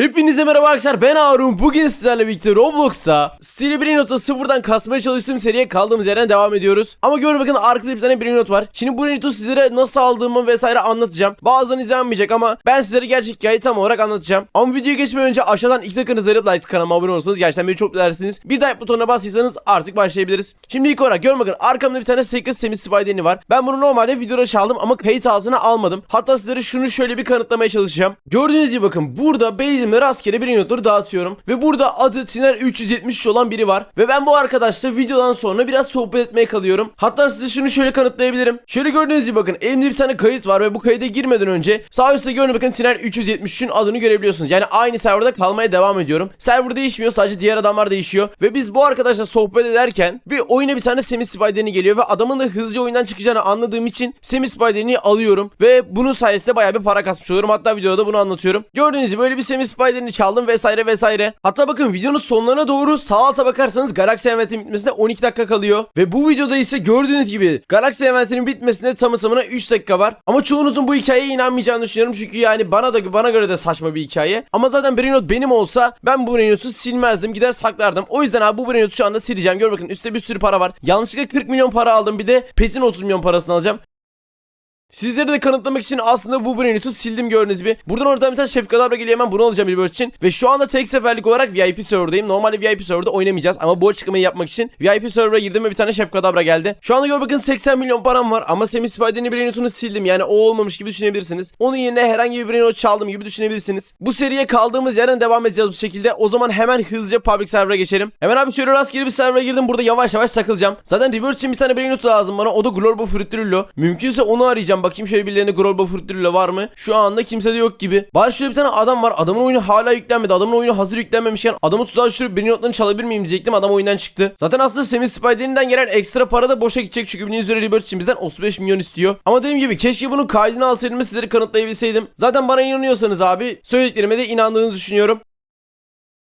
Hepinize merhaba arkadaşlar ben Harun. Bugün sizlerle birlikte Roblox'ta Stili Brainot'u sıfırdan kasmaya çalıştığım seriye kaldığımız yerden devam ediyoruz. Ama görün bakın arkada bir tane Brainot var. Şimdi bu Brainot'u sizlere nasıl aldığımı vesaire anlatacağım. Bazılarını izlenmeyecek ama ben sizlere gerçek hikayeyi tam olarak anlatacağım. Ama videoya geçmeden önce aşağıdan iki dakikanızı verip like kanalıma abone olursanız gerçekten beni çok dilersiniz Bir like butonuna bastıysanız artık başlayabiliriz. Şimdi ilk olarak görün bakın arkamda bir tane Secret Semi Spider'ini var. Ben bunu normalde videoda çaldım ama kayıt altına almadım. Hatta sizlere şunu şöyle bir kanıtlamaya çalışacağım. Gördüğünüz gibi bakın burada base'imde rastgele bir notları dağıtıyorum. Ve burada adı Tiner 373 olan biri var. Ve ben bu arkadaşla videodan sonra biraz sohbet etmeye kalıyorum. Hatta size şunu şöyle kanıtlayabilirim. Şöyle gördüğünüz gibi bakın elimde bir tane kayıt var ve bu kayıda girmeden önce Sağ üstte görün bakın Tiner 373'ün adını görebiliyorsunuz. Yani aynı serverda kalmaya devam ediyorum. Server değişmiyor sadece diğer adamlar değişiyor. Ve biz bu arkadaşla sohbet ederken bir oyuna bir tane Semi Spider'ini geliyor Ve adamın da hızlıca oyundan çıkacağını anladığım için Semi Spider'ini alıyorum. Ve bunun sayesinde bayağı bir para kasmış oluyorum. Hatta videoda da bunu anlatıyorum. Gördüğünüz gibi böyle bir Semi Spider'ini çaldım vesaire vesaire. Hatta bakın videonun sonlarına doğru sağ alta bakarsanız Galaxy Event'in bitmesine 12 dakika kalıyor. Ve bu videoda ise gördüğünüz gibi Galaxy Event'in bitmesine tamı tamına 3 dakika var. Ama çoğunuzun bu hikayeye inanmayacağını düşünüyorum. Çünkü yani bana da bana göre de saçma bir hikaye. Ama zaten Brainot benim olsa ben bu Brainot'u silmezdim. Gider saklardım. O yüzden abi bu Brainot'u şu anda sileceğim. Gör bakın üstte bir sürü para var. Yanlışlıkla 40 milyon para aldım. Bir de Pet'in 30 milyon parasını alacağım Sizlere de kanıtlamak için aslında bu Brainot'u sildim gördüğünüz gibi. Buradan oradan bir tane Şef Kadabra geliyor hemen bunu alacağım bölüm için. Ve şu anda tek seferlik olarak VIP serverdayım. Normalde VIP serverda oynamayacağız ama bu açıklamayı yapmak için VIP server'a girdim ve bir tane Şef Kadabra geldi. Şu anda gör bakın 80 milyon param var ama Semi Spider'in Brainot'unu sildim. Yani o olmamış gibi düşünebilirsiniz. Onun yerine herhangi bir Brainot çaldım gibi düşünebilirsiniz. Bu seriye kaldığımız yerden devam edeceğiz bu şekilde. O zaman hemen hızlıca public server'a geçelim. Hemen abi şöyle rastgele bir server'a girdim. Burada yavaş yavaş takılacağım. Zaten Reverse için bir tane Brainot lazım bana. O da Global Fruitrillo. Mümkünse onu arayacağım. Bakayım şöyle birilerine Global Fruitrillo var mı? Şu anda kimse de yok gibi. Bari şöyle bir tane adam var. Adamın oyunu hala yüklenmedi. Adamın oyunu hazır yüklenmemişken adamı tuzağa düşürüp Brainot'larını çalabilir miyim diyecektim. Adam oyundan çıktı. Zaten aslında Semi Spider'inden gelen ekstra para da boşa gidecek. Çünkü bildiğiniz üzere Rebirth için bizden 35 milyon istiyor. Ama dediğim gibi keşke bunun kaydını alsaydım sizlere kanıtlayabilseydim. Zaten bana inanıyorsanız abi söylediklerime de inandığınızı düşünüyorum.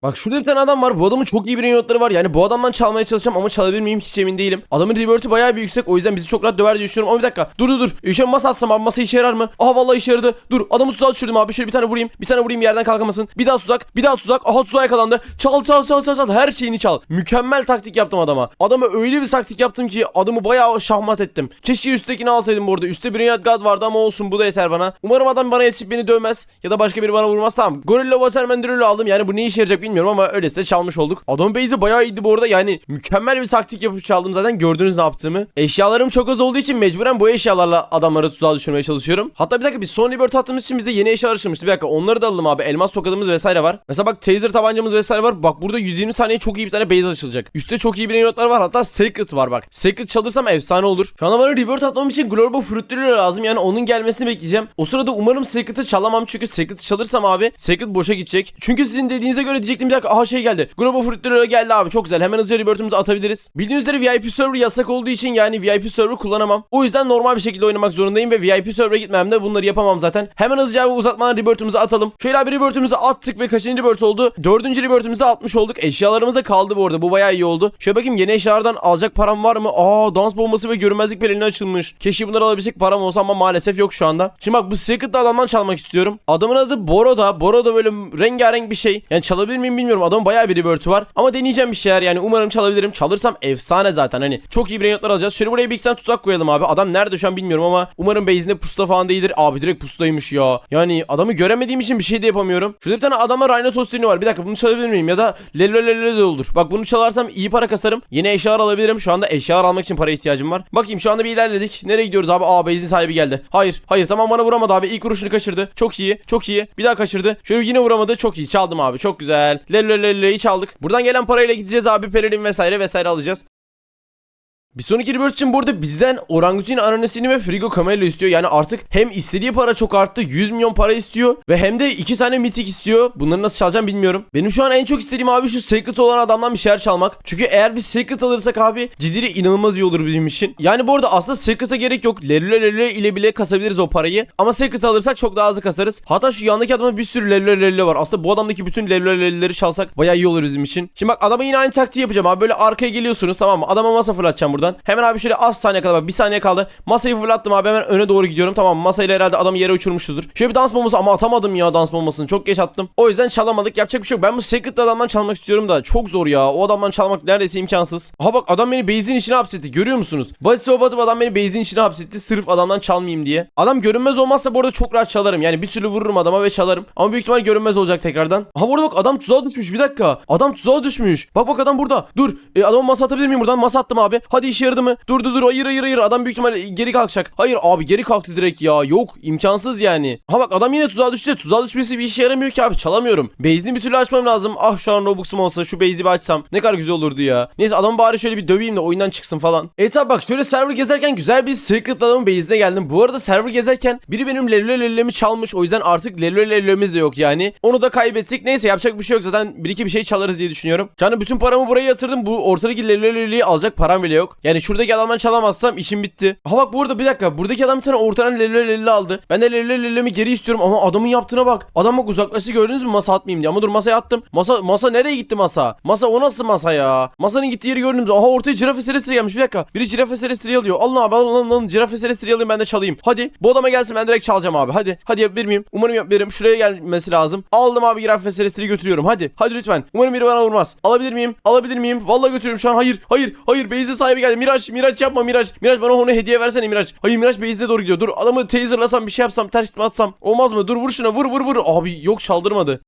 Bak şurada bir tane adam var. Bu adamın çok iyi bir notları var. Yani bu adamdan çalmaya çalışacağım ama çalabilir miyim hiç emin değilim. Adamın revert'ü bayağı bir yüksek. O yüzden bizi çok rahat döver diye düşünüyorum. Ama bir dakika. Dur dur dur. Şöyle masa atsam abi masa işe yarar mı? Aha vallahi işe yaradı. Dur adamı tuzağa düşürdüm abi. Şöyle bir tane vurayım. Bir tane vurayım yerden kalkamasın. Bir daha tuzak. Bir daha tuzak. Aha tuzağa yakalandı. Çal çal çal çal çal. Her şeyini çal. Mükemmel taktik yaptım adama. Adama öyle bir taktik yaptım ki adamı bayağı şahmat ettim. Keşke üsttekini alsaydım bu arada. Üstte Riyad God vardı ama olsun bu da yeter bana. Umarım adam bana yetişip beni dövmez. Ya da başka biri bana vurmaz. Tamam. Gorilla Waterman aldım. Yani bu ne işe yarayacak bilmiyorum ama öyleyse çalmış olduk. Adam base'i bayağı iyiydi bu arada. Yani mükemmel bir taktik yapıp çaldım zaten. Gördünüz ne yaptığımı. Eşyalarım çok az olduğu için mecburen bu eşyalarla adamları tuzağa düşürmeye çalışıyorum. Hatta bir dakika biz son Rebirth attığımız için bizde yeni eşyalar açılmıştı. Bir dakika onları da alalım abi. Elmas tokadımız vesaire var. Mesela bak taser tabancamız vesaire var. Bak burada 120 saniye çok iyi bir tane base açılacak. Üstte çok iyi bir notlar var. Hatta Secret var bak. Secret çalırsam efsane olur. Şu anda bana Rebirth atmam için Global Fruit'leri lazım. Yani onun gelmesini bekleyeceğim. O sırada umarım Secret'ı çalamam. Çünkü Secret'ı çalırsam abi Secret boşa gidecek. Çünkü sizin dediğinize göre diyecektim bir dakika. Aha şey geldi. Global Fruit'leri geldi abi. Çok güzel. Hemen hızlıca Rebirth'ümüzü atabiliriz. Bildiğiniz üzere VIP server yasak olduğu için yani VIP server kullanamam. O yüzden normal bir şekilde oynamak zorundayım ve VIP server'a gitmem de bunları yapamam zaten. Hemen hızlıca abi uzatmadan Rebirth'ümüzü atalım. Şöyle abi Rebirth'ümüzü attık ve kaçıncı Rebirth oldu? Dördüncü Rebirth'ümüzde atmış olduk. Eşyalarımız da kaldı bu arada. Bu bayağı iyi oldu. Şöyle bakayım yeni eşyalardan alacak param var mı? Aa dans bombası ve görünmezlik pelerini açılmış. Keşke bunları alabilecek param olsa ama maalesef yok şu anda. Şimdi bak bu Secret'lı adamdan çalmak istiyorum. Adamın adı Boroda. Boroda böyle rengarenk bir şey. Yani çalabilir miyim bilmiyorum. Adamın bayağı bir Rebirth'ü var. Ama deneyeceğim bir şeyler yani umarım çalabilirim. Çalırsam efsane zaten hani çok iyi brainotlar alacağız. Şöyle buraya bir iki tane tuzak koyalım abi. Adam nerede şu an bilmiyorum ama umarım base'inde pusta falan değildir. Abi direkt pustaymış ya. Yani adamı göremediğim için bir şey de yapamıyorum. Şurada bir tane adama Rhino Tostini var. Bir dakika bunu çalabilir miyim? Ya da Lelo Lelo de olur. Bak bunu çalarsam iyi para kasarım. Yeni eşyalar alabilirim. Şu anda eşyalar almak için para ihtiyacım var. Bakayım şu anda bir ilerledik. Nereye gidiyoruz abi? Aa base'in sahibi geldi. Hayır. Hayır tamam bana vuramadı abi. İlk vuruşunu kaçırdı. Çok iyi. Çok iyi. Bir daha kaçırdı. Şöyle yine vuramadı. Çok iyi. Çaldım abi. Çok güzel. Lelo Lelo'yu çaldık. Buradan gelen parayla gideceğiz abi. Pelerin vesaire vesaire alacağız. Bir sonraki Rebirth için burada bizden Orangutin Ananesini ve Frigo Camelo istiyor. Yani artık hem istediği para çok arttı. 100 milyon para istiyor. Ve hem de 2 tane mitik istiyor. Bunları nasıl çalacağım bilmiyorum. Benim şu an en çok istediğim abi şu Secret olan adamdan bir şeyler çalmak. Çünkü eğer bir Secret alırsak abi ciddi inanılmaz iyi olur bizim için. Yani bu arada aslında Secret'a gerek yok. Lelule lelule ile bile kasabiliriz o parayı. Ama Secret alırsak çok daha hızlı kasarız. Hatta şu yandaki adamda bir sürü lelule lelule var. Aslında bu adamdaki bütün lelule lelüleleri çalsak bayağı iyi olur bizim için. Şimdi bak adama yine aynı taktiği yapacağım abi. Böyle arkaya geliyorsunuz tamam mı? Adama masa fırlatacağım buradan. Buradan. Hemen abi şöyle az saniye kaldı bak bir saniye kaldı. Masayı fırlattım abi hemen öne doğru gidiyorum. Tamam masayla herhalde adamı yere uçurmuşuzdur. Şöyle bir dans bombası ama atamadım ya dans bombasını. Çok geç attım. O yüzden çalamadık. Yapacak bir şey yok. Ben bu Secret adamdan çalmak istiyorum da çok zor ya. O adamdan çalmak neredeyse imkansız. Aha bak adam beni base'in içine hapsetti. Görüyor musunuz? Basit o batıp adam beni base'in içine hapsetti. Sırf adamdan çalmayayım diye. Adam görünmez olmazsa bu arada çok rahat çalarım. Yani bir türlü vururum adama ve çalarım. Ama büyük ihtimal görünmez olacak tekrardan. Aha burada bak adam tuzağa düşmüş. Bir dakika. Adam tuzağa düşmüş. Bak bak adam burada. Dur. E, adama masa atabilir miyim buradan? Masa attım abi. Hadi işe yaradı mı? Dur dur dur. Hayır hayır hayır. Adam büyük ihtimal geri kalkacak. Hayır abi geri kalktı direkt ya. Yok. imkansız yani. Ha bak adam yine tuzağa düştü. Tuzağa düşmesi bir işe yaramıyor ki abi. Çalamıyorum. Base'ini bir türlü açmam lazım. Ah şu an Robux'um olsa şu base'i bir açsam. Ne kadar güzel olurdu ya. Neyse adamı bari şöyle bir döveyim de oyundan çıksın falan. Evet abi bak şöyle server gezerken güzel bir secret adamın base'ine geldim. Bu arada server gezerken biri benim lello lello'mi çalmış. O yüzden artık lello lello'miz de yok yani. Onu da kaybettik. Neyse yapacak bir şey yok zaten. Bir iki bir şey çalarız diye düşünüyorum. Canım bütün paramı buraya yatırdım. Bu ortadaki lello lello'yu alacak param bile yok. Yani şuradaki adamdan çalamazsam işim bitti. Ha bak burada bir dakika. Buradaki adam bir tane ortadan lello lello aldı. Ben de lello lello'mi geri istiyorum ama adamın yaptığına bak. Adam bak uzaklaştı gördünüz mü masa atmayayım diye. Ama dur masaya attım. Masa masa nereye gitti masa? Masa o nasıl masa ya? Masanın gittiği yeri gördünüz mü? Aha ortaya Giraffe Celestial gelmiş bir dakika. Biri Giraffe Celestial alıyor. Alın abi alın alın alın. Giraffe Celestial alayım ben de çalayım. Hadi bu adama gelsin ben direkt çalacağım abi. Hadi. Hadi yapabilir miyim? Umarım yapabilirim. Şuraya gelmesi lazım. Aldım abi Giraffe Celestial'i götürüyorum. Hadi. Hadi lütfen. Umarım biri bana vurmaz. Alabilir miyim? Alabilir miyim? Vallahi götürüyorum şu an. Hayır. Hayır. Hayır. Beyzi sahibi geldi. Miraç. Miraç yapma Miraç. Miraç bana onu hediye versene Miraç. Hayır Miraç Beyzi'de doğru gidiyor. Dur adamı taserlasam bir şey yapsam ters atsam. Olmaz mı? Dur vur şuna. Vur vur vur. Abi yok çaldırmadı.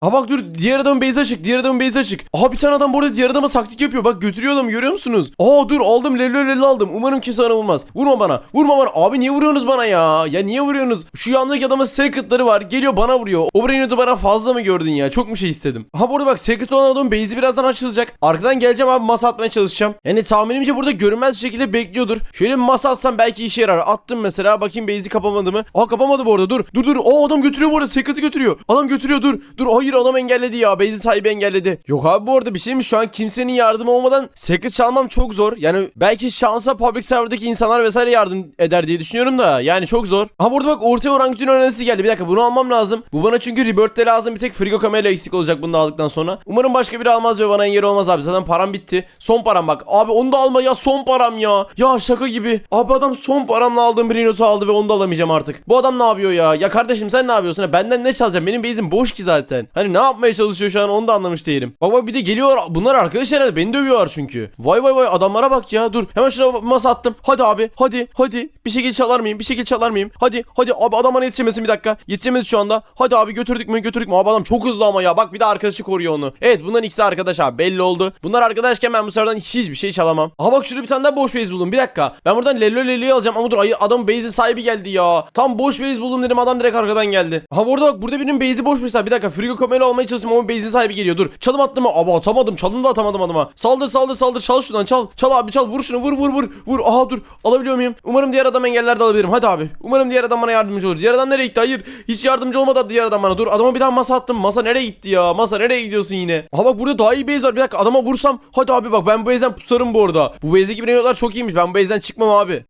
Ha bak dur diğer adamın base açık diğer adamın base açık. Aha bir tane adam burada diğer adama taktik yapıyor bak götürüyor adamı görüyor musunuz? Aa dur aldım lello lello aldım umarım kimse bana vurmaz. Vurma bana vurma bana abi niye vuruyorsunuz bana ya? Ya niye vuruyorsunuz? Şu yandaki adamın secretları var geliyor bana vuruyor. O brain'i bana fazla mı gördün ya? Çok mu şey istedim? Ha burada bak secret olan adamın base'i birazdan açılacak. Arkadan geleceğim abi masa atmaya çalışacağım. Yani tahminimce burada görünmez bir şekilde bekliyordur. Şöyle bir masa atsam belki işe yarar. Attım mesela bakayım base'i kapamadı mı? Aa kapamadı bu arada dur. Dur dur. O adam götürüyor bu arada secret'ı götürüyor. Adam götürüyor dur. Dur hayır adam engelledi ya. Base'in sahibi engelledi. Yok abi bu arada bir şeymiş şu an kimsenin yardımı olmadan secret çalmam çok zor. Yani belki şansa public server'daki insanlar vesaire yardım eder diye düşünüyorum da yani çok zor. Ha burada bak ortaya orangutan önerisi geldi. Bir dakika bunu almam lazım. Bu bana çünkü rebirth'te lazım. Bir tek frigo kamera eksik olacak bunu aldıktan sonra. Umarım başka biri almaz ve bana engel olmaz abi. Zaten param bitti. Son param bak. Abi onu da alma ya son param ya. Ya şaka gibi. Abi adam son paramla aldığım bir notu aldı ve onu da alamayacağım artık. Bu adam ne yapıyor ya? Ya kardeşim sen ne yapıyorsun? Benden ne çalacaksın? Benim base'im boş ki zaten. Hani ne yapmaya çalışıyor şu an onu da anlamış değilim. Bak bak bir de geliyor. Bunlar arkadaş herhalde. Beni dövüyorlar çünkü. Vay vay vay adamlara bak ya. Dur. Hemen şuna masa attım. Hadi abi. Hadi. Hadi. Bir şekilde çalar mıyım? Bir şekilde çalar mıyım? Hadi. Hadi. Abi adam bana yetişemesin bir dakika. Yetişemez şu anda. Hadi abi götürdük mü? Götürdük mü? Abi adam çok hızlı ama ya. Bak bir de arkadaşı koruyor onu. Evet bunların ikisi arkadaş abi. Belli oldu. Bunlar arkadaşken ben bu seferden hiçbir şey çalamam. Aha bak şurada bir tane daha boş base buldum. Bir dakika. Ben buradan Lello Lello'yu alacağım ama dur adam base'in sahibi geldi ya. Tam boş base buldum dedim adam direkt arkadan geldi. Ha burada bak burada birinin base'i boş mesela. Bir dakika frigo kamera almaya çalışıyorum ama base'in sahibi geliyor. Dur. Çalım attım mı? Abi atamadım. Çalım da atamadım adama. Saldır saldır saldır. Çal şuradan çal. Çal abi çal. Vur şunu vur vur vur. Vur. Aha dur. Alabiliyor muyum? Umarım diğer adam engeller de alabilirim. Hadi abi. Umarım diğer adam bana yardımcı olur. Diğer adam nereye gitti? Hayır. Hiç yardımcı olmadı diğer adam bana. Dur. Adama bir daha masa attım. Masa nereye gitti ya? Masa nereye gidiyorsun yine? Aha bak burada daha iyi base var. Bir dakika adama vursam. Hadi abi bak ben bu base'den pusarım bu arada. Bu base'deki brainotlar çok iyiymiş. Ben bu base'den çıkmam abi.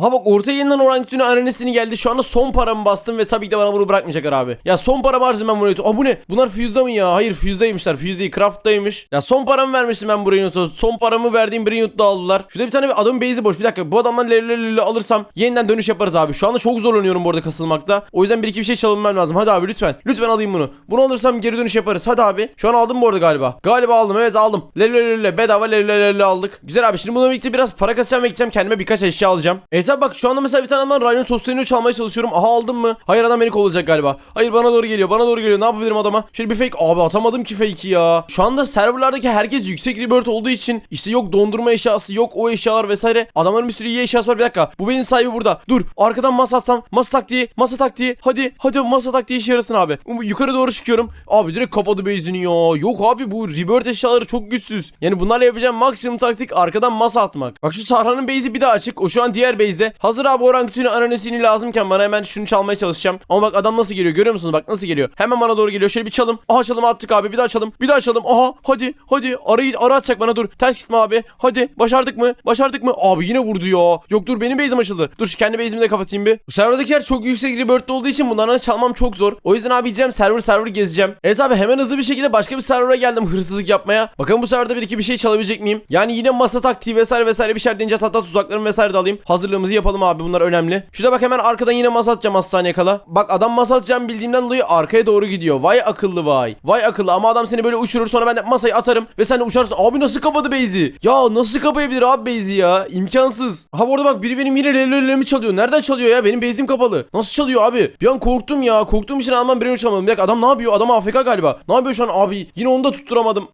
Ha bak ortaya yeniden orangutanın arenesini geldi. Şu anda son paramı bastım ve tabii ki de bana bunu bırakmayacaklar abi. Ya son paramı harcadım ben buraya. Aa bu ne? Bunlar Fuse'da mı ya? Hayır Fuse'daymışlar. Fuse değil Craft'taymış. Ya son paramı vermiştim ben buraya. Son paramı verdiğim Brainot'u da aldılar. Şurada bir tane bir adamın base'i boş. Bir dakika bu adamdan lelelelele alırsam yeniden dönüş yaparız abi. Şu anda çok zorlanıyorum bu arada kasılmakta. O yüzden bir iki bir şey çalınmam lazım. Hadi abi lütfen. Lütfen alayım bunu. Bunu alırsam geri dönüş yaparız. Hadi abi. Şu an aldım bu arada galiba. Galiba aldım. Evet aldım. Lelelelele bedava lelelelele aldık. Güzel abi. Şimdi bununla birlikte biraz para kasacağım ve gideceğim kendime birkaç eşya alacağım. Esat bak şu anda mesela bir tane adamdan Rhino Tosterino çalmaya çalışıyorum. Aha aldım mı? Hayır adam beni kovulacak galiba. Hayır bana doğru geliyor. Bana doğru geliyor. Ne yapabilirim adama? Şöyle bir fake. Abi atamadım ki fake'i ya. Şu anda serverlardaki herkes yüksek rebirth olduğu için işte yok dondurma eşyası yok o eşyalar vesaire. Adamların bir sürü iyi eşyası var. Bir dakika. Bu benim sahibi burada. Dur. Arkadan masa atsam. Masa taktiği. Masa taktiği. Hadi. Hadi masa taktiği işe yarasın abi. Yukarı doğru çıkıyorum. Abi direkt kapadı base'ini ya. Yok abi bu rebirth eşyaları çok güçsüz. Yani bunlarla yapacağım maksimum taktik arkadan masa atmak. Bak şu Sahra'nın base'i bir daha açık. O şu an diğer base'de base'de. Hazır abi orangutini ananesini lazımken bana hemen şunu çalmaya çalışacağım. Ama bak adam nasıl geliyor görüyor musunuz? Bak nasıl geliyor. Hemen bana doğru geliyor. Şöyle bir çalım. Aha çalım attık abi. Bir daha çalım. Bir daha çalım. Aha hadi hadi. Arayı ara atacak bana dur. Ters gitme abi. Hadi başardık mı? Başardık mı? Abi yine vurdu ya. Yok dur benim base'im açıldı. Dur şu kendi base'imi de kapatayım bir. Bu serverdakiler çok yüksek rebirth'te olduğu için bunlardan çalmam çok zor. O yüzden abi gideceğim server server gezeceğim. Evet abi hemen hızlı bir şekilde başka bir server'a geldim hırsızlık yapmaya. Bakalım bu serverda bir iki bir şey çalabilecek miyim? Yani yine masa taktiği vesaire vesaire bir şeyler deyince hatta tuzaklarımı vesaire de alayım. Hazırlığımızı yapalım abi bunlar önemli. Şurada bak hemen arkadan yine masa atacağım hastaneye kala. Bak adam masa atacağım bildiğimden dolayı arkaya doğru gidiyor. Vay akıllı vay. Vay akıllı ama adam seni böyle uçurur sonra ben de masayı atarım ve sen de uçarsın. Abi nasıl kapadı base'i? Ya nasıl kapayabilir abi base'i ya? İmkansız. Ha bu arada bak biri benim yine lelelelemi çalıyor. Nereden çalıyor ya? Benim base'im kapalı. Nasıl çalıyor abi? Bir an korktum ya. Korktuğum için almam birini çalmadım. Bir dakika adam ne yapıyor? Adam AFK galiba. Ne yapıyor şu an abi? Yine onu da tutturamadım.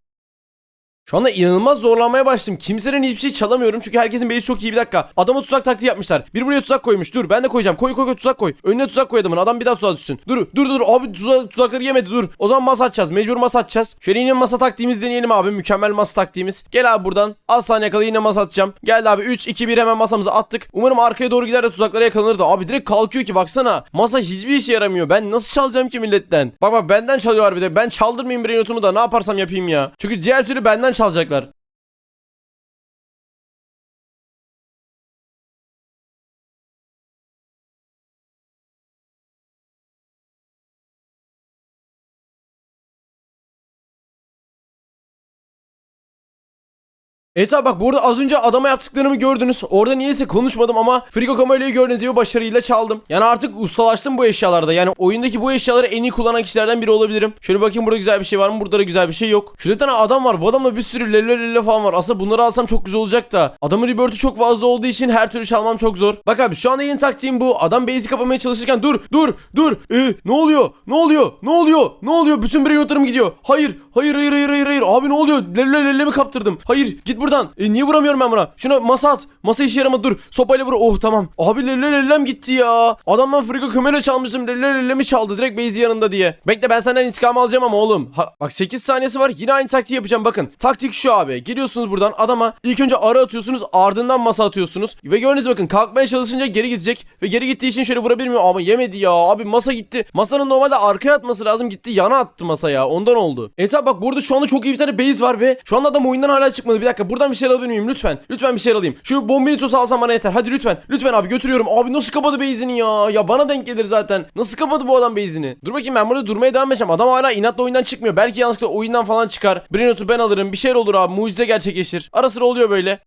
Şu anda inanılmaz zorlanmaya başladım. Kimsenin hiçbir şey çalamıyorum çünkü herkesin base'i çok iyi bir dakika. Adama tuzak taktiği yapmışlar. Bir buraya tuzak koymuş. Dur ben de koyacağım. Koy koy koy tuzak koy. Önüne tuzak koy adamın. Adam bir daha tuzağa düşsün. Dur dur dur abi tuzak, tuzakları yemedi dur. O zaman masa atacağız. Mecbur masa atacağız. Şöyle yine masa taktiğimizi deneyelim abi. Mükemmel masa taktiğimiz. Gel abi buradan. Az saniye kala yine masa atacağım. Geldi abi 3 2 1 hemen masamızı attık. Umarım arkaya doğru gider de tuzaklara yakalanır da. Abi direkt kalkıyor ki baksana. Masa hiçbir işe yaramıyor. Ben nasıl çalacağım ki milletten? Bak bak benden çalıyorlar bir de. Ben çaldırmayayım notumu da ne yaparsam yapayım ya. Çünkü diğer türlü benden çalacaklar. Evet abi bak burada az önce adama yaptıklarımı gördünüz. Orada niyeyse konuşmadım ama Frigo Kamela'yı gördüğünüz gibi başarıyla çaldım. Yani artık ustalaştım bu eşyalarda. Yani oyundaki bu eşyaları en iyi kullanan kişilerden biri olabilirim. Şöyle bakayım burada güzel bir şey var mı? Burada da güzel bir şey yok. Şurada bir tane adam var. Bu adamda bir sürü lele lele falan var. Aslında bunları alsam çok güzel olacak da. Adamın rebirth'ü çok fazla olduğu için her türlü çalmam çok zor. Bak abi şu anda yeni taktiğim bu. Adam base'i kapamaya çalışırken dur dur dur. Ee, ne oluyor? Ne oluyor? Ne oluyor? Ne oluyor? Bütün brain gidiyor. Hayır. Hayır hayır hayır hayır hayır. Abi ne oluyor? Lele lele mi kaptırdım? Hayır git buradan. E, niye vuramıyorum ben buna? Şuna masa at. Masa işe yaramadı dur. Sopayla vur. Oh tamam. Abi lele lelem gitti ya. Adamdan frigo kamera çalmışım. Lele lelemi çaldı. Direkt base'i yanında diye. Bekle ben senden intikam alacağım ama oğlum. Ha, bak 8 saniyesi var. Yine aynı taktiği yapacağım. Bakın. Taktik şu abi. Geliyorsunuz buradan adama. ilk önce ara atıyorsunuz. Ardından masa atıyorsunuz. Ve gördüğünüz bakın. Kalkmaya çalışınca geri gidecek. Ve geri gittiği için şöyle vurabilir miyim? Ama yemedi ya. Abi masa gitti. Masanın normalde arkaya atması lazım. Gitti yana attı masaya. Ondan oldu. Evet abi bak burada şu anda çok iyi bir tane base var ve şu anda adam oyundan hala çıkmadı. Bir dakika buradan bir şey alabilir miyim? Lütfen. Lütfen bir şey alayım. Şu bombinitosu alsam bana yeter. Hadi lütfen. Lütfen abi götürüyorum. Abi nasıl kapadı base'ini ya? Ya bana denk gelir zaten. Nasıl kapadı bu adam base'ini? Dur bakayım ben burada durmaya devam edeceğim. Adam hala inatla oyundan çıkmıyor. Belki yanlışlıkla oyundan falan çıkar. Brinotu ben alırım. Bir şeyler olur abi. Mucize gerçekleşir. Ara sıra oluyor böyle.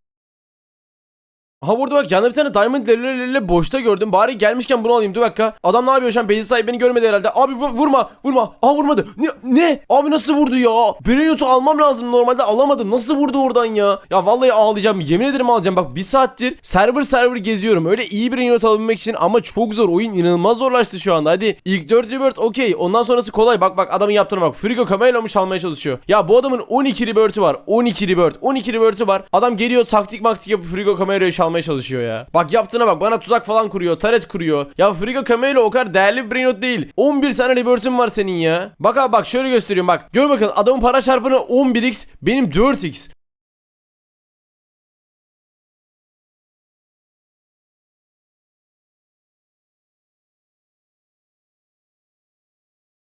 Aha burada bak yanında bir tane Diamond lelelele boşta gördüm. Bari gelmişken bunu alayım. Dur dakika. Adam ne yapıyor şu an? Base sahibi beni görmedi herhalde. Abi vu- vurma. Vurma. Aha vurmadı. Ne? ne? Abi nasıl vurdu ya? Brinotu almam lazım. Normalde alamadım. Nasıl vurdu oradan ya? Ya vallahi ağlayacağım. Yemin ederim ağlayacağım. Bak bir saattir server server geziyorum. Öyle iyi bir Brinot alabilmek için ama çok zor. Oyun inanılmaz zorlaştı şu anda. Hadi ilk 4 rebirth okey. Ondan sonrası kolay. Bak bak adamın yaptığına bak. Frigo Camelo'mu çalmaya çalışıyor. Ya bu adamın 12 rebirth'ü var. 12 rebirth. 12 rebirth'ü var. Adam geliyor taktik maktik yapıp Frigo Camelo'yu çalmaya çalışıyor ya. Bak yaptığına bak. Bana tuzak falan kuruyor. Taret kuruyor. Ya Frigo Camelo o kadar değerli bir Brinot değil. 11 tane rebirth'ün var senin ya. Bak abi bak şöyle gösteriyorum bak. Gör bakın adamın para çarpını 11x. Benim 4x.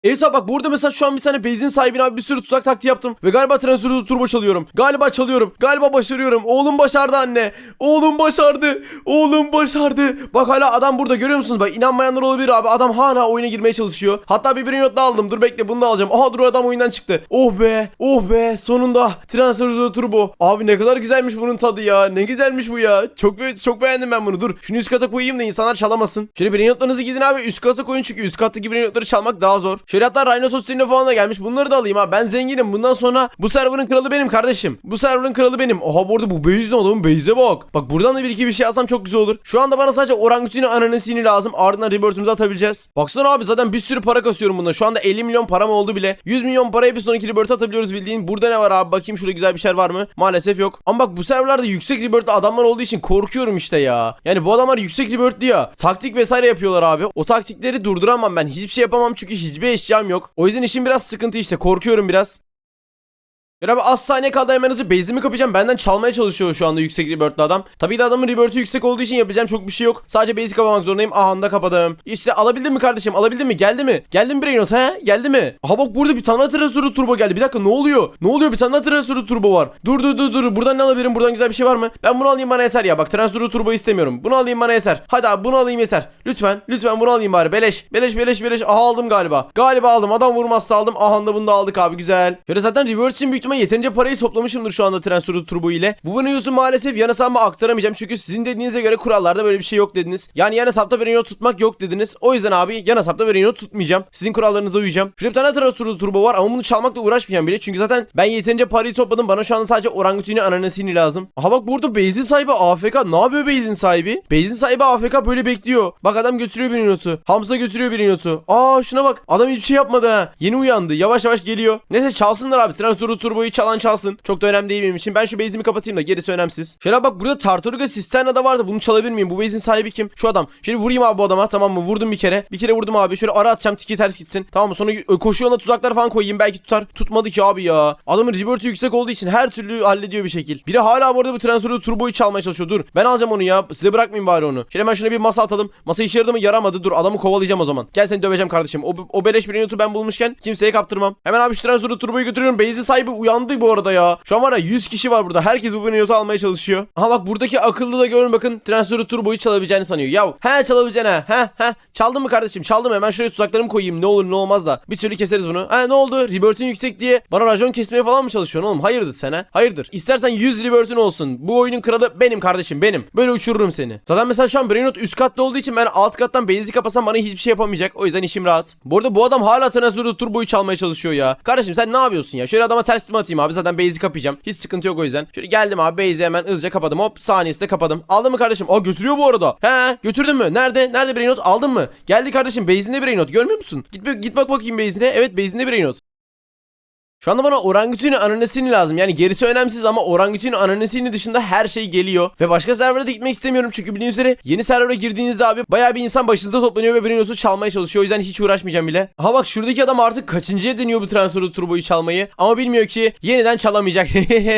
Abi bak burada mesela şu an bir tane base'in sahibine abi bir sürü tuzak taktiği yaptım. Ve galiba transfer hızı turbo çalıyorum. Galiba çalıyorum. Galiba başarıyorum. Oğlum başardı anne. Oğlum başardı. Oğlum başardı. Bak hala adam burada görüyor musunuz? Bak inanmayanlar olabilir abi. Adam hala oyuna girmeye çalışıyor. Hatta bir brain not daha aldım. Dur bekle bunu da alacağım. Aha dur adam oyundan çıktı. Oh be. Oh be. Sonunda transfer hızı turbo. Abi ne kadar güzelmiş bunun tadı ya. Ne güzelmiş bu ya. Çok çok beğendim ben bunu. Dur şunu üst kata koyayım da insanlar çalamasın. Şöyle brain notlarınızı gidin abi üst kata koyun çünkü üst kattaki brain notları çalmak daha zor. Şöyle hatta Rhino Sostin'e falan da gelmiş. Bunları da alayım ha. Ben zenginim. Bundan sonra bu serverın kralı benim kardeşim. Bu serverın kralı benim. Oha bu arada bu base ne oğlum? Base'e bak. Bak buradan da bir iki bir şey alsam çok güzel olur. Şu anda bana sadece orangutini ananesini lazım. Ardından rebirth'ümüzü atabileceğiz. Baksana abi zaten bir sürü para kasıyorum bunda. Şu anda 50 milyon param oldu bile. 100 milyon parayı bir sonraki rebirth atabiliyoruz bildiğin. Burada ne var abi? Bakayım şurada güzel bir şey var mı? Maalesef yok. Ama bak bu serverlarda yüksek rebirth'te adamlar olduğu için korkuyorum işte ya. Yani bu adamlar yüksek rebirth'li ya. Taktik vesaire yapıyorlar abi. O taktikleri durduramam ben. Hiçbir şey yapamam çünkü hiçbir eşyam yok. O yüzden işim biraz sıkıntı işte. Korkuyorum biraz. Ya abi az saniye kaldı hemen base'imi kapayacağım. Benden çalmaya çalışıyor şu anda yüksek rebirth'li adam. Tabii de adamın rebirth'ü yüksek olduğu için yapacağım çok bir şey yok. Sadece base'i kapamak zorundayım. Aha da kapadım. İşte alabildin mi kardeşim? Alabildin mi? Geldi mi? Geldi mi Brainot he? Geldi mi? Aha bak burada bir tane Transuru turbo geldi. Bir dakika ne oluyor? Ne oluyor? Bir tane Transuru turbo var. Dur dur dur dur. Buradan ne alabilirim? Buradan güzel bir şey var mı? Ben bunu alayım bana yeter ya. Bak Transuru turbo istemiyorum. Bunu alayım bana yeter. Hadi abi bunu alayım yeter. Lütfen. Lütfen bunu alayım bari. Beleş. Beleş beleş beleş. Aha aldım galiba. Galiba aldım. Adam vurmazsa aldım. Aha da bunu da aldık abi güzel. Şöyle zaten reverse büyük ihtimalle yeterince parayı toplamışımdır şu anda Transuru turbo ile. Bu videosu maalesef yan hesabıma aktaramayacağım. Çünkü sizin dediğinize göre kurallarda böyle bir şey yok dediniz. Yani yan hesapta bir not tutmak yok dediniz. O yüzden abi yan hesapta bir not tutmayacağım. Sizin kurallarınıza uyacağım. Şurada bir tane Transuru turbo var ama bunu çalmakla uğraşmayacağım bile. Çünkü zaten ben yeterince parayı topladım. Bana şu anda sadece orangutini ananasini lazım. Aha bak burada base'in sahibi AFK. Ne yapıyor base'in sahibi? Base'in sahibi AFK böyle bekliyor. Bak adam götürüyor bir notu. Hamza götürüyor bir notu. Aa şuna bak. Adam hiçbir şey yapmadı ha. Yeni uyandı. Yavaş yavaş geliyor. Neyse çalsınlar abi. Transuru turboyu çalan çalsın. Çok da önemli değil benim için. Ben şu base'imi kapatayım da gerisi önemsiz. Şöyle bak burada Tartaruga Cisterna da vardı. Bunu çalabilir miyim? Bu base'in sahibi kim? Şu adam. Şöyle vurayım abi bu adama tamam mı? Vurdum bir kere. Bir kere vurdum abi. Şöyle ara atacağım tiki ters gitsin. Tamam mı? Sonra ö, koşu yoluna tuzaklar falan koyayım. Belki tutar. Tutmadı ki abi ya. Adamın rebirth'ü yüksek olduğu için her türlü hallediyor bir şekil. Biri hala bu arada bu transferı turboyu çalmaya çalışıyor. Dur. Ben alacağım onu ya. Size bırakmayayım bari onu. Şöyle hemen şuna bir masa atalım. Masa işe yaradı mı? Yaramadı. Dur adamı kovalayacağım o zaman. Gel seni döveceğim kardeşim. O, o beleş bir ben bulmuşken kimseye kaptırmam. Hemen abi şu transferı turboyu götürüyorum. Base'in sahibi uyandı bu arada ya. Şu an var ya 100 kişi var burada. Herkes bu notu almaya çalışıyor. Aha bak buradaki akıllı da görün bakın. Transferı turboyu çalabileceğini sanıyor. Ya he çalabileceğine. He he. Çaldın mı kardeşim? Çaldım? Hemen şuraya tuzaklarımı koyayım. Ne olur ne olmaz da. Bir türlü keseriz bunu. Ha ne oldu? Rebirth'ün yüksek diye bana racon kesmeye falan mı çalışıyorsun oğlum? Hayırdır sen ha? Hayırdır. İstersen 100 Rebirth'ün olsun. Bu oyunun kralı benim kardeşim benim. Böyle uçururum seni. Zaten mesela şu an Brainrot üst katta olduğu için ben alt kattan base'i kapasam bana hiçbir şey yapamayacak. O yüzden işim rahat. Bu arada bu adam hala Tenazur'da turboyu çalmaya çalışıyor ya. Kardeşim sen ne yapıyorsun ya? Şöyle adama ters atayım abi. Zaten base'i kapayacağım. Hiç sıkıntı yok o yüzden. Şöyle geldim abi base'i hemen hızlıca kapadım. Hop saniyesinde kapadım. Aldın mı kardeşim? Aa götürüyor bu arada. He götürdün mü? Nerede? Nerede Brainrot? Aldın mı? Geldi kardeşim base'inde Brainrot. Görmüyor musun? Git, git bak bakayım base'ine. Evet base'inde Brainrot. Şu anda bana orangutini ananasini lazım. Yani gerisi önemsiz ama orangutini ananasini dışında her şey geliyor. Ve başka servere de gitmek istemiyorum. Çünkü bildiğiniz üzere yeni servere girdiğinizde abi bayağı bir insan başınıza toplanıyor ve Brinos'u çalmaya çalışıyor. O yüzden hiç uğraşmayacağım bile. Aha bak şuradaki adam artık kaçıncıya deniyor bu transfer turboyu çalmayı. Ama bilmiyor ki yeniden çalamayacak.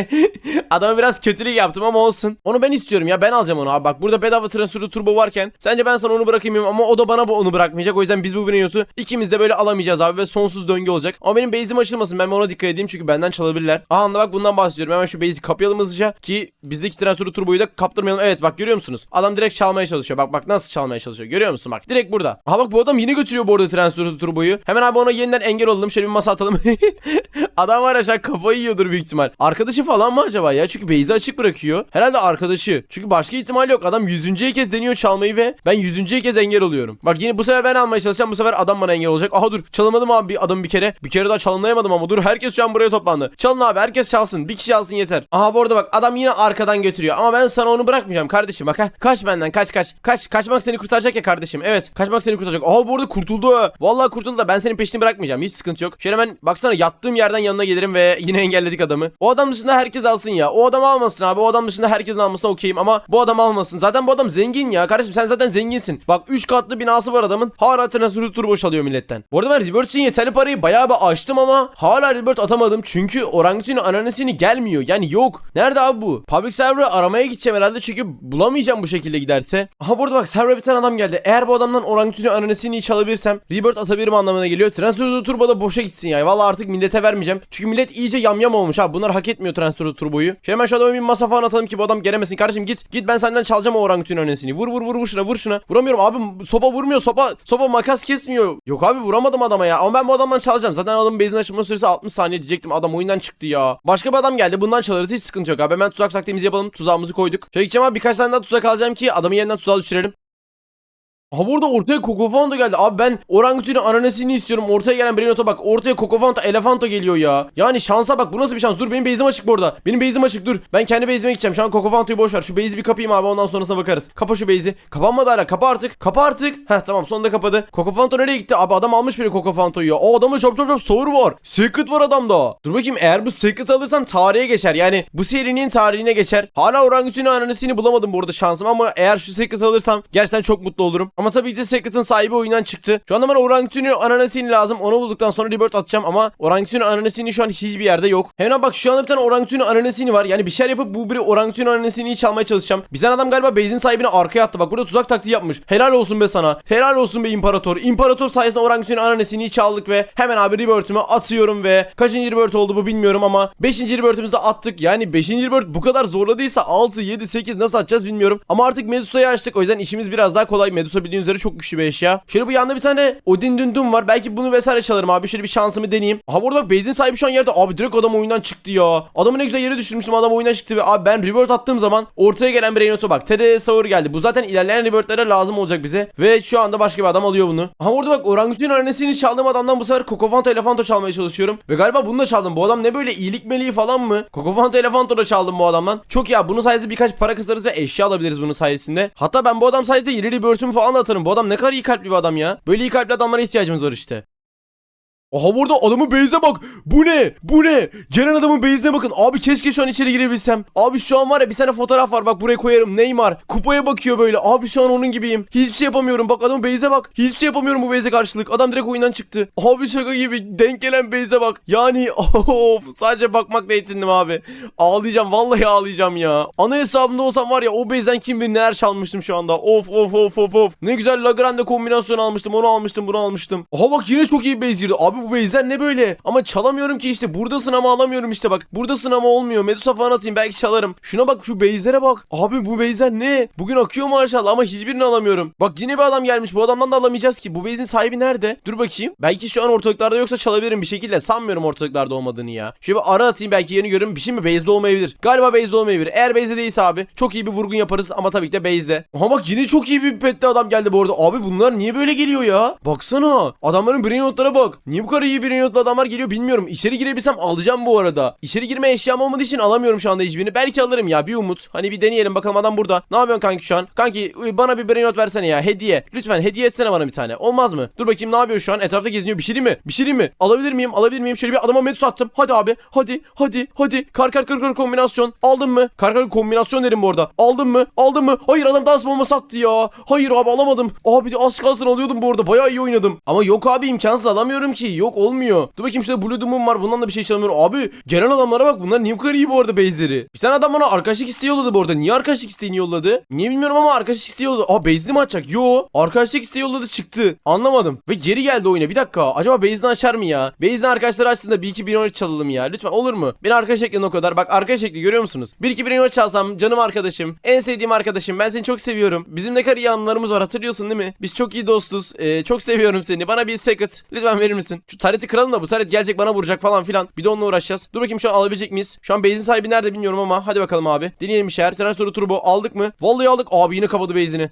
Adama biraz kötülük yaptım ama olsun. Onu ben istiyorum ya ben alacağım onu abi. Bak burada bedava transfer turbo varken sence ben sana onu bırakayım ama o da bana onu bırakmayacak. O yüzden biz bu Brinos'u ikimiz de böyle alamayacağız abi ve sonsuz döngü olacak. Ama benim base'im açılmasın. Ben ona dikkat edeyim çünkü benden çalabilirler. Aha da bak bundan bahsediyorum. Hemen şu base'i kapayalım hızlıca ki bizdeki transfer turboyu da kaptırmayalım. Evet bak görüyor musunuz? Adam direkt çalmaya çalışıyor. Bak bak nasıl çalmaya çalışıyor. Görüyor musun bak? Direkt burada. Aha bak bu adam yine götürüyor bu arada transfer turboyu. Hemen abi ona yeniden engel olalım. Şöyle bir masa atalım. adam var aşağı kafayı yiyordur büyük ihtimal. Arkadaşı falan mı acaba ya? Çünkü base'i açık bırakıyor. Herhalde arkadaşı. Çünkü başka ihtimal yok. Adam yüzüncüye kez deniyor çalmayı ve ben yüzüncüye kez engel oluyorum. Bak yine bu sefer ben almaya çalışacağım. Bu sefer adam bana engel olacak. Aha dur. Çalamadım abi adamı bir kere. Bir kere daha çalınlayamadım ama dur. Herkes şu an buraya toplandı. Çalın abi herkes çalsın. Bir kişi alsın yeter. Aha bu arada bak adam yine arkadan götürüyor. Ama ben sana onu bırakmayacağım kardeşim. Bak ha. Kaç benden kaç kaç. Kaç. Kaçmak seni kurtaracak ya kardeşim. Evet. Kaçmak seni kurtaracak. Aha bu arada kurtuldu. Vallahi kurtuldu da ben senin peşini bırakmayacağım. Hiç sıkıntı yok. Şöyle ben baksana yattığım yerden yanına gelirim ve yine engelledik adamı. O adam dışında herkes alsın ya. O adam almasın abi. O adam dışında herkesin almasına okeyim ama bu adam almasın. Zaten bu adam zengin ya. Kardeşim sen zaten zenginsin. Bak 3 katlı binası var adamın. Hala transfer turbo çalıyor milletten. Bu arada ben Rebirth için yeterli parayı bayağı bir açtım ama hala Rebirth atamadım. Çünkü orangutini ananasini gelmiyor. Yani yok. Nerede abi bu? Public server'ı aramaya gideceğim herhalde çünkü bulamayacağım bu şekilde giderse. Aha burada bak server'a bir adam geldi. Eğer bu adamdan orangutini ananasini çalabilirsem Rebirth atabilirim anlamına geliyor. Transfer turbo da boşa gitsin ya. Vallahi artık millete vermeyeceğim. Çünkü millet iyice yamyam olmuş ha. Bunlar hak etmiyor transfer turboyu. Şöyle hemen şu adama bir masa falan atalım ki bu adam gelemesin. Kardeşim git. Git ben senden çalacağım o orangutini ananasini. Vur vur vur vur şuna vur şuna. Vuramıyorum abi sopa vurmuyor sopa. Sopa makas kesmiyor. Yok abi vuramadım adama ya. Ama ben bu adamdan çalacağım. Zaten adamın base'in açılma süresi 60 saniye diyecektim. Adam oyundan çıktı ya. Başka bir adam geldi. Bundan çalarız. Hiç sıkıntı yok abi. Hemen tuzak taktiğimizi yapalım. Tuzağımızı koyduk. Şöyle gideceğim abi birkaç tane daha tuzak alacağım ki adamı yeniden tuzağa düşürelim. Aha burada ortaya Kokofanto geldi. Abi ben orangutini ananasini istiyorum. Ortaya gelen Brenot'a bak. Ortaya Kokofanto Elefanto geliyor ya. Yani şansa bak. Bu nasıl bir şans? Dur benim base'im açık bu arada. Benim base'im açık dur. Ben kendi base'ime gideceğim. Şu an Kokofanto'yu boş ver. Şu base'i bir kapayım abi. Ondan sonrasına bakarız. Kapa şu base'i. Kapanmadı hala. Kapa artık. Kapa artık. Heh tamam sonunda kapadı. Kokofanto nereye gitti? Abi adam almış biri Kokofanto'yu ya. O adamın çop çop çop soğur var. Secret var adamda. Dur bakayım eğer bu Secret alırsam tarihe geçer. Yani bu serinin tarihine geçer. Hala orangutini ananasini bulamadım bu arada şansım ama eğer şu Secret alırsam gerçekten çok mutlu olurum. Ama tabii ki Secret'ın sahibi oyundan çıktı. Şu anda bana Orangutini ananasini lazım. Onu bulduktan sonra rebirth atacağım ama Orangutini ananasini şu an hiçbir yerde yok. Hemen bak şu anda bir tane Orangutini ananasini var. Yani bir şeyler yapıp bu bir Orangutini ananasini çalmaya çalışacağım. Bizden adam galiba base'in sahibini arkaya attı. Bak burada tuzak taktiği yapmış. Helal olsun be sana. Helal olsun be imparator. İmparator sayesinde Orangutini ananasini çaldık ve hemen abi rebirth'ümü atıyorum ve kaçıncı rebirth oldu bu bilmiyorum ama 5. rebirth'ümüzü attık. Yani 5. rebirth bu kadar zorladıysa 6, 7, 8 nasıl atacağız bilmiyorum. Ama artık Medusa'yı açtık. O yüzden işimiz biraz daha kolay. Medusa bildiğiniz üzere çok güçlü bir eşya. Şöyle bu yanda bir tane Odin Dündüm var. Belki bunu vesaire çalarım abi. Şöyle bir şansımı deneyeyim. Aha burada bak base'in sahibi şu an yerde. Abi direkt adam oyundan çıktı ya. Adamı ne güzel yere düşürmüştüm. Adam oyundan çıktı abi ben rebirth attığım zaman ortaya gelen bir Reynos'a bak. TD Savur geldi. Bu zaten ilerleyen rebirth'lere lazım olacak bize. Ve şu anda başka bir adam alıyor bunu. Aha burada bak orangutan arenesini çaldığım adamdan bu sefer Cocofanto Elefanto çalmaya çalışıyorum. Ve galiba bunu da çaldım. Bu adam ne böyle iyilik meleği falan mı? Cocofanto Elefanto da çaldım bu adamdan. Çok ya bunun sayesinde birkaç para kısarız ve eşya alabiliriz bunun sayesinde. Hatta ben bu adam sayesinde yeni rebirth'ümü falan da atarım. Bu adam ne kadar iyi kalpli bir adam ya. Böyle iyi kalpli adamlara ihtiyacımız var işte. Aha burada adamın base'e bak. Bu ne? Bu ne? Gelen adamın base'ine bakın. Abi keşke şu an içeri girebilsem. Abi şu an var ya bir tane fotoğraf var. Bak buraya koyarım. Neymar. Kupaya bakıyor böyle. Abi şu an onun gibiyim. Hiçbir şey yapamıyorum. Bak adamın base'e bak. Hiçbir şey yapamıyorum bu base'e karşılık. Adam direkt oyundan çıktı. Abi şaka gibi. Denk gelen base'e bak. Yani of sadece bakmakla yetindim abi. Ağlayacağım. Vallahi ağlayacağım ya. Ana hesabımda olsam var ya o base'den kim bilir neler çalmıştım şu anda. Of of of of of. Ne güzel Lagrande kombinasyon almıştım. Onu almıştım. Bunu almıştım. Aha bak yine çok iyi base girdi. Abi bu base'ler ne böyle? Ama çalamıyorum ki işte. Buradasın ama alamıyorum işte bak. Buradasın ama olmuyor. Medusa falan atayım belki çalarım. Şuna bak şu base'lere bak. Abi bu base'ler ne? Bugün akıyor maşallah ama hiçbirini alamıyorum. Bak yine bir adam gelmiş. Bu adamdan da alamayacağız ki. Bu base'in sahibi nerede? Dur bakayım. Belki şu an ortalıklarda yoksa çalabilirim bir şekilde. Sanmıyorum ortalıklarda olmadığını ya. Şöyle bir ara atayım belki yeni görürüm. Bir şey mi? Base'de olmayabilir. Galiba base'de olmayabilir. Eğer base'de değilse abi çok iyi bir vurgun yaparız ama tabii ki de base'de. Aha bak yine çok iyi bir petli adam geldi bu arada. Abi bunlar niye böyle geliyor ya? Baksana. Adamların brain notlara bak. Niye bu kadar iyi brain notlu adamlar geliyor bilmiyorum. İçeri girebilsem alacağım bu arada. İçeri girme eşyam olmadığı için alamıyorum şu anda hiçbirini. Belki alırım ya bir umut. Hani bir deneyelim bakalım adam burada. Ne yapıyorsun kanki şu an? Kanki bana bir brain not versene ya hediye. Lütfen hediye etsene bana bir tane. Olmaz mı? Dur bakayım ne yapıyor şu an? Etrafta geziniyor. Bir şey mi? Bir şey mi? Alabilir miyim? Alabilir miyim? Şöyle bir adama metus attım. Hadi abi. Hadi. Hadi. Hadi. Kar kar kar kar kombinasyon. Aldın mı? Kar kar kombinasyon derim bu arada. Aldın mı? Aldın mı? Hayır adam dans bombası attı ya. Hayır abi alamadım. Abi az kalsın alıyordum bu arada. Bayağı iyi oynadım. Ama yok abi imkansız alamıyorum ki. Yok olmuyor. Dur bakayım şurada Blue Doom'um var. Bundan da bir şey çalamıyorum. Abi gelen adamlara bak. Bunlar niye bu kadar iyi bu arada base'leri? Bir tane adam bana arkadaşlık isteği yolladı bu arada. Niye arkadaşlık isteğini yolladı? Niye bilmiyorum ama arkadaşlık isteği yolladı. Aa base'ini mi açacak? Yo. Arkadaşlık isteği yolladı çıktı. Anlamadım. Ve geri geldi oyuna. Bir dakika. Acaba base'ini açar mı ya? Base'ini arkadaşlar açsın da 1-2 bin çalalım ya. Lütfen olur mu? Beni arkadaş ekleyin o kadar. Bak arkadaş ekli görüyor musunuz? 1-2 bin çalsam canım arkadaşım. En sevdiğim arkadaşım. Ben seni çok seviyorum. Bizim ne kadar iyi anılarımız var hatırlıyorsun değil mi? Biz çok iyi dostuz. Ee, çok seviyorum seni. Bana bir secret. Lütfen verir misin? Şu tareti kıralım da bu taret gelecek bana vuracak falan filan. Bir de onunla uğraşacağız. Dur bakayım şu an alabilecek miyiz? Şu an base'in sahibi nerede bilmiyorum ama hadi bakalım abi. Deneyelim bir şeyler. Transfer turbo aldık mı? Vallahi aldık. Abi yine kapadı base'ini.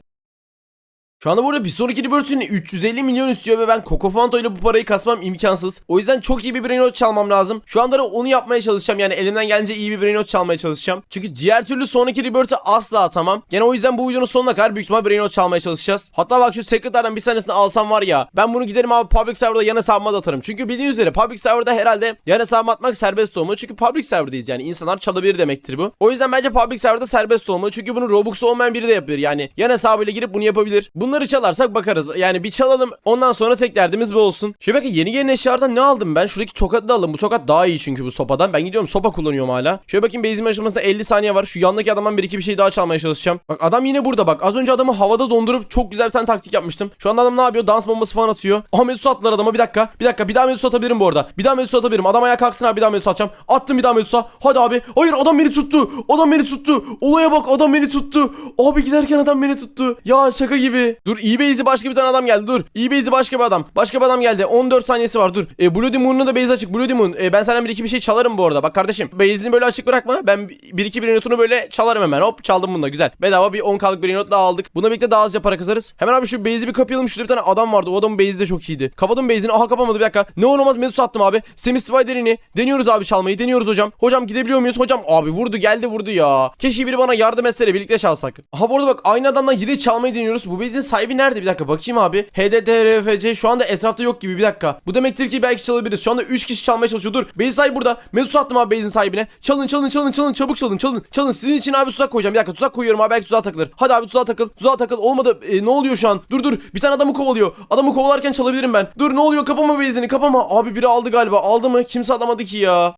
Şu anda burada bir sonraki rebirth'ün 350 milyon istiyor ve ben Cocofanto ile bu parayı kasmam imkansız. O yüzden çok iyi bir brain rot çalmam lazım. Şu anda da onu yapmaya çalışacağım. Yani elimden gelince iyi bir brain rot çalmaya çalışacağım. Çünkü diğer türlü sonraki rebirth'ı asla atamam. Yani o yüzden bu videonun sonuna kadar büyük ihtimal brain rot çalmaya çalışacağız. Hatta bak şu secretlerden bir tanesini alsam var ya. Ben bunu giderim abi public serverda yan hesabıma da atarım. Çünkü bildiğiniz üzere public serverda herhalde yan hesabıma atmak serbest olmalı. Çünkü public serverdayız yani insanlar çalabilir demektir bu. O yüzden bence public serverda serbest olmalı. Çünkü bunu Robux olmayan biri de yapabilir. Yani yan hesabıyla girip bunu yapabilir. Bunları çalarsak bakarız. Yani bir çalalım ondan sonra tek derdimiz bu olsun. Şöyle bakın yeni gelen eşyalardan ne aldım ben? Şuradaki tokatı da aldım. Bu tokat daha iyi çünkü bu sopadan. Ben gidiyorum sopa kullanıyorum hala. Şöyle bakayım base'imin açılmasında 50 saniye var. Şu yandaki adamdan bir iki bir şey daha çalmaya çalışacağım. Bak adam yine burada bak. Az önce adamı havada dondurup çok güzel bir tane taktik yapmıştım. Şu anda adam ne yapıyor? Dans bombası falan atıyor. Aha Medusa attılar adama bir dakika. Bir dakika bir daha Medusa atabilirim bu arada. Bir daha Medusa atabilirim. Adam ayağa kalksın abi bir daha Medusa atacağım. Attım bir daha Medusa. Hadi abi. Hayır adam beni tuttu. Adam beni tuttu. Olaya bak adam beni tuttu. Abi giderken adam beni tuttu. Ya şaka gibi. Dur iyi base'i başka bir tane adam geldi. Dur. Base'i başka bir adam. Başka bir adam geldi. 14 saniyesi var. Dur. E, Bloody Moon'un da base açık. Bloody Moon. E, ben senden bir iki bir şey çalarım bu arada. Bak kardeşim. Base'ini böyle açık bırakma. Ben bir iki bir notunu böyle çalarım hemen. Hop çaldım bunu da. Güzel. Bedava bir 10 kalık bir not daha aldık. Buna birlikte daha azca para kazarız. Hemen abi şu base'i bir kapayalım. Şurada bir tane adam vardı. O adamın base'i de çok iyiydi. Kapadım base'ini. Aha kapamadı bir dakika. Ne olmaz Medusa attım abi. Semi Spider'ini. Deniyoruz abi çalmayı. Deniyoruz hocam. Hocam gidebiliyor muyuz? Hocam abi vurdu geldi vurdu ya. Keşke biri bana yardım etse birlikte çalsak. Aha bu arada bak aynı adamdan yine çalmayı deniyoruz. Bu base'in sahibi nerede? Bir dakika bakayım abi. HDDRFC şu anda etrafta yok gibi bir dakika. Bu demektir ki belki çalabiliriz. Şu anda 3 kişi çalmaya çalışıyor. Dur. Base sahibi burada. Mesut attım abi base'in sahibine. Çalın çalın çalın çalın çabuk çalın çalın. Çalın sizin için abi tuzak koyacağım. Bir dakika tuzak koyuyorum abi belki tuzağa takılır. Hadi abi tuzağa takıl. Tuzağa takıl. Olmadı. E, ne oluyor şu an? Dur dur. Bir tane adamı kovalıyor. Adamı kovalarken çalabilirim ben. Dur ne oluyor? Kapama base'ini kapama. Abi biri aldı galiba. Aldı mı? Kimse alamadı ki ya.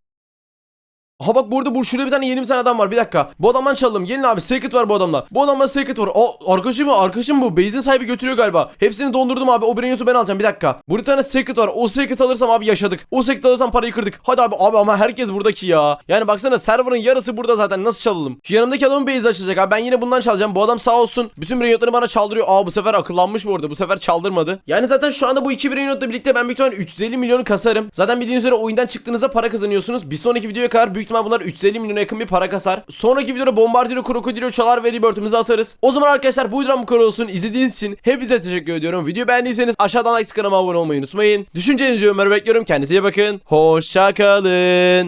Aha bak burada bu şurada bir tane yeni bir tane adam var bir dakika. Bu adamdan çalalım. Gelin abi secret var bu adamda. Bu adamda secret var. Aa arkadaşım mı? Arkadaşım bu. Base'in sahibi götürüyor galiba. Hepsini dondurdum abi. O Brainius'u ben alacağım bir dakika. Burada bir tane secret var. O secret alırsam abi yaşadık. O secret alırsam parayı kırdık. Hadi abi abi ama herkes buradaki ya. Yani baksana server'ın yarısı burada zaten. Nasıl çalalım? Şu yanımdaki adamın base açılacak abi. Ben yine bundan çalacağım. Bu adam sağ olsun. Bütün Brainius'ları bana çaldırıyor. Aa bu sefer akıllanmış bu arada. Bu sefer çaldırmadı. Yani zaten şu anda bu iki Brainius'la birlikte ben büyük ihtimalle 350 milyonu kasarım. Zaten bildiğiniz üzere oyundan çıktığınızda para kazanıyorsunuz. Bir sonraki videoya kadar büyük ihtimal bunlar 350 milyona yakın bir para kasar. Sonraki videoda Bombardiro, Krokodilo, Çalar ve Rebirth'ümüzü atarız. O zaman arkadaşlar bu videodan bu kadar olsun. İzlediğiniz için hepinize teşekkür ediyorum. Videoyu beğendiyseniz aşağıdan like kanalıma abone olmayı unutmayın. Düşüncenizi yorumlara bekliyorum. Kendinize iyi bakın. Hoşçakalın.